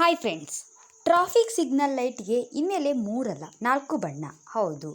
Hi friends traffic signal ಲೈಟ್ಗೆ ಇನ್ಮೇಲೆ ಮೂರಲ್ಲ, ನಾಲ್ಕು ಬಣ್ಣ. ಹೌದು.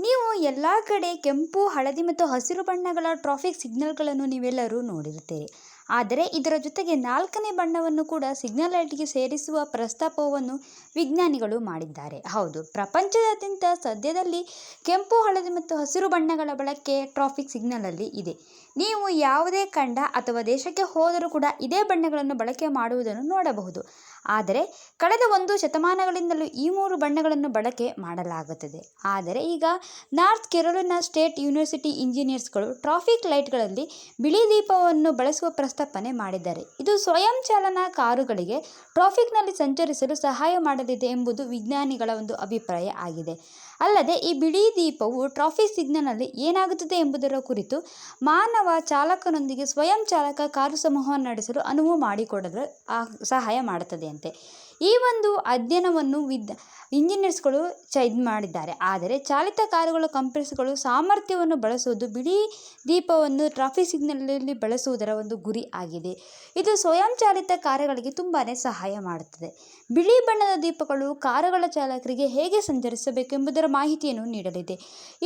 ನೀವು ಎಲ್ಲ ಕಡೆ ಕೆಂಪು, ಹಳದಿ ಮತ್ತು ಹಸಿರು ಬಣ್ಣಗಳ ಟ್ರಾಫಿಕ್ ಸಿಗ್ನಲ್ಗಳನ್ನು ನೀವೆಲ್ಲರೂ ನೋಡಿರುತ್ತೀರಿ. ಆದರೆ ಇದರ ಜೊತೆಗೆ ನಾಲ್ಕನೇ ಬಣ್ಣವನ್ನು ಕೂಡ ಸಿಗ್ನಲ್ ಲೈಟ್ಗೆ ಸೇರಿಸುವ ಪ್ರಸ್ತಾಪವನ್ನು ವಿಜ್ಞಾನಿಗಳು ಮಾಡಿದ್ದಾರೆ. ಹೌದು, ಪ್ರಪಂಚದಾದ್ಯಂತ ಸದ್ಯದಲ್ಲಿ ಕೆಂಪು, ಹಳದಿ ಮತ್ತು ಹಸಿರು ಬಣ್ಣಗಳ ಬಳಕೆ ಟ್ರಾಫಿಕ್ ಸಿಗ್ನಲಲ್ಲಿ ಇದೆ. ನೀವು ಯಾವುದೇ ಖಂಡ ಅಥವಾ ದೇಶಕ್ಕೆ ಹೋದರೂ ಕೂಡ ಇದೇ ಬಣ್ಣಗಳನ್ನು ಬಳಕೆ ಮಾಡುವುದನ್ನು ನೋಡಬಹುದು. ಆದರೆ ಕಳೆದ ಒಂದು ಶತಮಾನಗಳಿಂದಲೂ ಈ ಮೂರು ಬಣ್ಣಗಳನ್ನು ಬಳಕೆ ಮಾಡಲಾಗುತ್ತದೆ. ಆದರೆ ಈಗ ನಾರ್ತ್ ಕೆರೋಲಿನಾ ಸ್ಟೇಟ್ ಯೂನಿವರ್ಸಿಟಿ ಇಂಜಿನಿಯರ್ಸ್ಗಳು ಟ್ರಾಫಿಕ್ ಲೈಟ್ಗಳಲ್ಲಿ ಬಿಳಿ ದೀಪವನ್ನು ಬಳಸುವ ಪ್ರಸ್ತಾಪನೆ ಮಾಡಿದ್ದಾರೆ. ಇದು ಸ್ವಯಂ ಚಾಲನಾ ಕಾರುಗಳಿಗೆ ಟ್ರಾಫಿಕ್ನಲ್ಲಿ ಸಂಚರಿಸಲು ಸಹಾಯ ಮಾಡಲಿದೆ ಎಂಬುದು ವಿಜ್ಞಾನಿಗಳ ಒಂದು ಅಭಿಪ್ರಾಯ ಆಗಿದೆ. ಅಲ್ಲದೆ ಈ ಬಿಳಿ ದೀಪವು ಟ್ರಾಫಿಕ್ ಸಿಗ್ನಲ್ನಲ್ಲಿ ಏನಾಗುತ್ತದೆ ಎಂಬುದರ ಕುರಿತು ಮಾನವ ಚಾಲಕನೊಂದಿಗೆ ಸ್ವಯಂ ಚಾಲಕ ಕಾರು ಸಮೂಹವನ್ನು ನಡೆಸಲು ಅನುವು ಮಾಡಿಕೊಡಲು ಸಹಾಯ ಮಾಡುತ್ತದೆ ಅಂತೆ ಈ ಒಂದು ಅಧ್ಯಯನವನ್ನು ವಿದ್, ಇಂಜಿನಿಯರ್ಸ್ಗಳು ಚ ಮಾಡಿದ್ದಾರೆ. ಆದರೆ ಚಾಲಿತ ಕಾರುಗಳ ಕಂಪ್ರೆಸ್ಗಳು ಸಾಮರ್ಥ್ಯವನ್ನು ಬಳಸುವುದು ಬಿಳಿ ದೀಪವನ್ನು ಟ್ರಾಫಿಕ್ ಸಿಗ್ನಲಲ್ಲಿ ಬಳಸುವುದರ ಒಂದು ಗುರಿ ಆಗಿದೆ. ಇದು ಸ್ವಯಂಚಾಲಿತ ಕಾರುಗಳಿಗೆ ತುಂಬಾ ಸಹಾಯ ಮಾಡುತ್ತದೆ. ಬಿಳಿ ಬಣ್ಣದ ದೀಪಗಳು ಕಾರುಗಳ ಚಾಲಕರಿಗೆ ಹೇಗೆ ಸಂಚರಿಸಬೇಕು ಎಂಬುದರ ಮಾಹಿತಿಯನ್ನು ನೀಡಲಿದೆ.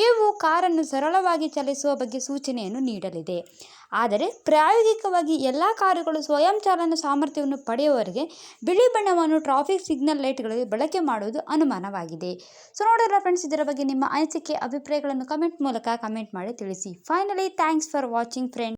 ಇವು ಕಾರನ್ನು ಸರಳವಾಗಿ ಚಲಿಸುವ ಬಗ್ಗೆ ಸೂಚನೆಯನ್ನು ನೀಡಲಿದೆ. ಆದರೆ ಪ್ರಾಯೋಗಿಕವಾಗಿ ಎಲ್ಲ ಕಾರುಗಳು ಸ್ವಯಂ ಚಾಲನ ಸಾಮರ್ಥ್ಯವನ್ನು ಪಡೆಯುವವರೆಗೆ ಬಿಳಿ ಬಣ್ಣವನ್ನು ಟ್ರಾಫಿಕ್ ಸಿಗ್ನಲ್ ಲೈಟ್ಗಳಲ್ಲಿ ಬಳಕೆ ಮಾಡುವುದು ಅನುಮಾನವಾಗಿದೆ. ಸೊ ನೋಡೋಲ್ಲ ಫ್ರೆಂಡ್ಸ್ ಇದರ ಬಗ್ಗೆ ನಿಮ್ಮ ಅನಿಸಿಕೆ, ಅಭಿಪ್ರಾಯಗಳನ್ನು ಕಮೆಂಟ್ ಮೂಲಕ ಕಮೆಂಟ್ ಮಾಡಿ ತಿಳಿಸಿ. Finally thanks for watching friend